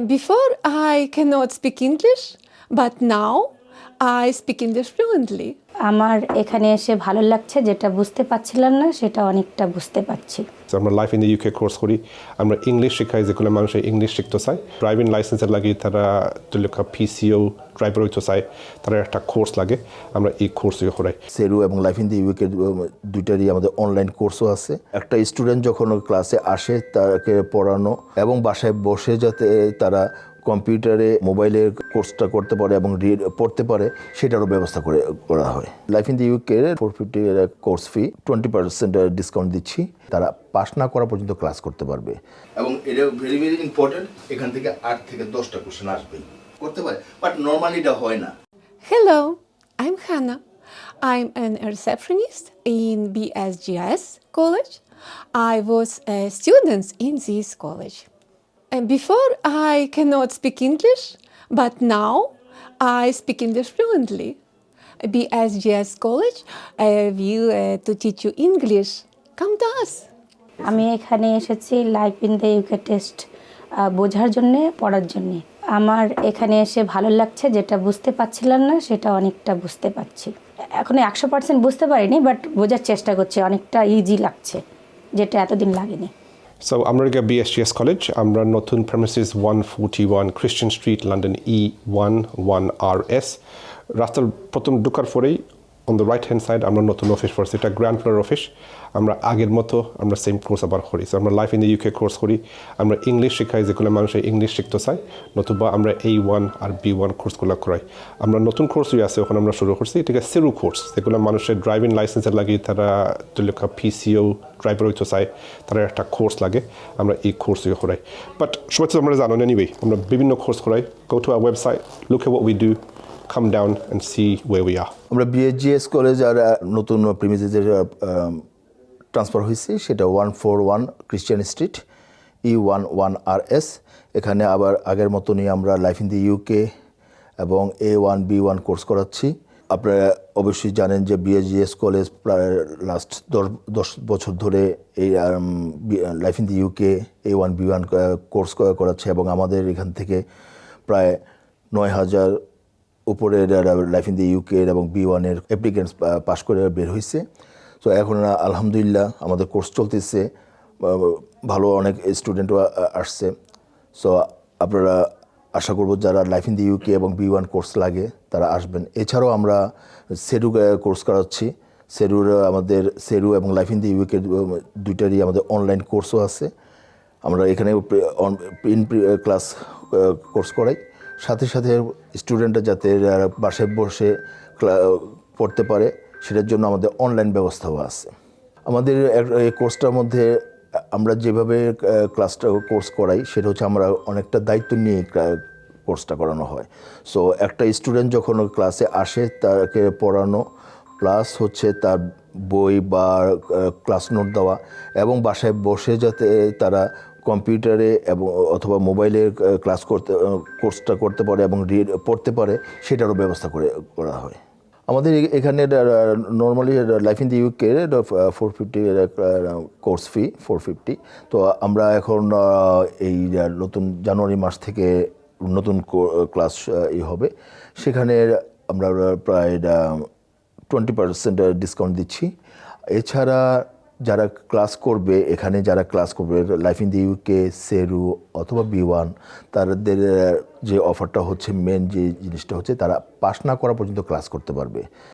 And before I cannot speak English, but now I speak English fluently. আমার এখানে এসে ভালো লাগছে যেটা বুঝতে পারছিলাম না সেটা অনেকটা বুঝতে পারছি। আমরা life in the UK course করি। আমরা ইংলিশ শেখাই যেগুলো মানুষ ইংলিশ শিখতে চায়। ড্রাইভিং লাইসেন্সের লাগে তারা লেখা পিসিও ড্রাইভার হইতে চায় তারা একটা কোর্স লাগে। আমরা এই কোর্স করাই। সেরু এবং লাইফ ইন দি ইউকে দুইটারই আমাদের অনলাইন কোর্সও আছে। একটা স্টুডেন্ট যখন ক্লাসে আসে তাকে পড়ানো এবং বাসায় বসে যাতে তারা কম্পিউটারে মোবাইলের কোর্সটা করতে পারে এবং রিড পড়তে পারে সেটারও ব্যবস্থা করে করা হয় life in the UK four fifty course fee twenty percent discount দিচ্ছি তারা পাস না করা পর্যন্ত ক্লাস করতে পারবে এবং এটা ভেরি ভেরি ইম্পর্টেন্ট এখান থেকে আট থেকে দশটা কোশ্চেন আসবেই করতে পারে বাট নর্মালি এটা হয় না Hello, I'm Hannah. I'm an receptionist in BSGS College. I was a student in this college. And before I cannot speak English, but now I speak English fluently. BSGS College uh, will uh, to teach you English. Come to us. আমি এখানে এসেছি life in the UK test বোঝার জন্যে পড়ার জন্যে আমার এখানে এসে ভালো লাগছে যেটা বুঝতে পারছিলাম না সেটা অনেকটা বুঝতে পারছি এখন একশো পার্সেন্ট বুঝতে পারিনি বাট বোঝার চেষ্টা করছি অনেকটা ইজি লাগছে যেটা এতদিন লাগেনি সো আমরা গিয়ে বিএসজিএস কলেজ আমরা নতুন premises one forty one Christian street London E one one R S রাস্তার প্রথম ঢুকার পরেই on the right hand side আমরা নতুন অফিস পড়ছি এটা গ্র্যান্ড ফ্লোর অফিস আমরা আগের মতো আমরা সেম কোর্স আবার করি। So, আমরা life in the UK course করি। আমরা ইংলিশ শেখাই যেগুলো মানুষ ইংলিশ শিখতে চায় নতুবা আমরা এই ওয়ান আর বি ওয়ান কোর্সগুলো করাই। আমরা নতুন কোর্সই আছে ওখানে আমরা শুরু করছি। এটাকে সেরু কোর্স যেগুলো মানুষের ড্রাইভিং লাইসেন্সের লাগে তারা লেখা পিসিও ড্রাইভার হইতে চায় তারা একটা কোর্স লাগে। আমরা এই কোর্সই করাই। বাট সবাই তো আমরা জানো এনিওয়ে আমরা বিভিন্ন কোর্স করাই। Go to our website look what we do come down and see way we are আমরা বিএসজিএস কলেজ আর নতুন প্রিমিসেসের ট্রান্সফার হয়েছে সেটা one four one Christian street E one one R S এখানে আবার আগের মতনই আমরা লাইফ ইন দি ইউকে এবং A one B one course করাচ্ছি। আপনারা অবশ্যই জানেন যে বিএসজিএস কলেজ প্রায় লাস্ট দশ দশ বছর ধরে এই life in the UK A one B one course করাচ্ছে এবং আমাদের এখান থেকে প্রায় নয় হাজার উপরের লাইফ ইন দি ইউকে এবং বি ওয়ানের অ্যাপ্লিকেন্টস পাশ করে বের হয়েছে তো এখন আলহামদুলিল্লাহ, আমাদের কোর্স চলতেছে ভালো অনেক স্টুডেন্টও আসছে। সো আপনারা আশা করব যারা লাইফ ইন দি ইউকে এবং বি ওয়ান কোর্স লাগে, তারা আসবেন। এছাড়াও আমরা সেরু কোর্স করাচ্ছি। সেরুর আমাদের সেরু এবং লাইফ ইন দি ইউকে দুইটারই আমাদের অনলাইন কোর্সও আছে। আমরা এখানে ইন ক্লাস কোর্স করাই। সাথে সাথে স্টুডেন্টরা যাতে বাসায় বসে পড়তে পারে, সেটার জন্য আমাদের অনলাইন ব্যবস্থাও আছে। আমাদের এই কোর্সটার মধ্যে আমরা যেভাবে ক্লাসটা কোর্স করাই, সেটা হচ্ছে আমরা অনেকটা দায়িত্ব নিয়ে কোর্সটা করানো হয়। সো একটা স্টুডেন্ট যখন ক্লাসে আসে, তাকে পড়ানো প্লাস হচ্ছে তার বই বা ক্লাস নোট দেওয়া এবং বাসায় বসে যাতে তারা কম্পিউটারে এবং, অথবা মোবাইলে ক্লাস করতে কোর্সটা করতে পারে এবং পড়তে পারে, সেটারও ব্যবস্থা করে, করা হয়। আমাদের এখানে normally life in the UK four fifty course fee four fifty তো আমরা এখন এই নতুন জানুয়ারি মাস থেকে নতুন ক্লাস ই হবে। সেখানে আমরা প্রায় টোয়েন্টি পার্সেন্ট ডিসকাউন্ট দিচ্ছি। এছাড়া যারা ক্লাস করবে, এখানে যারা ক্লাস করবে, লাইফ ইন দি ইউকে সেরু অথবা বি ওয়ান তাদের যে অফারটা হচ্ছে মেন যে জিনিসটা হচ্ছে, তারা পাস না করা পর্যন্ত ক্লাস করতে পারবে।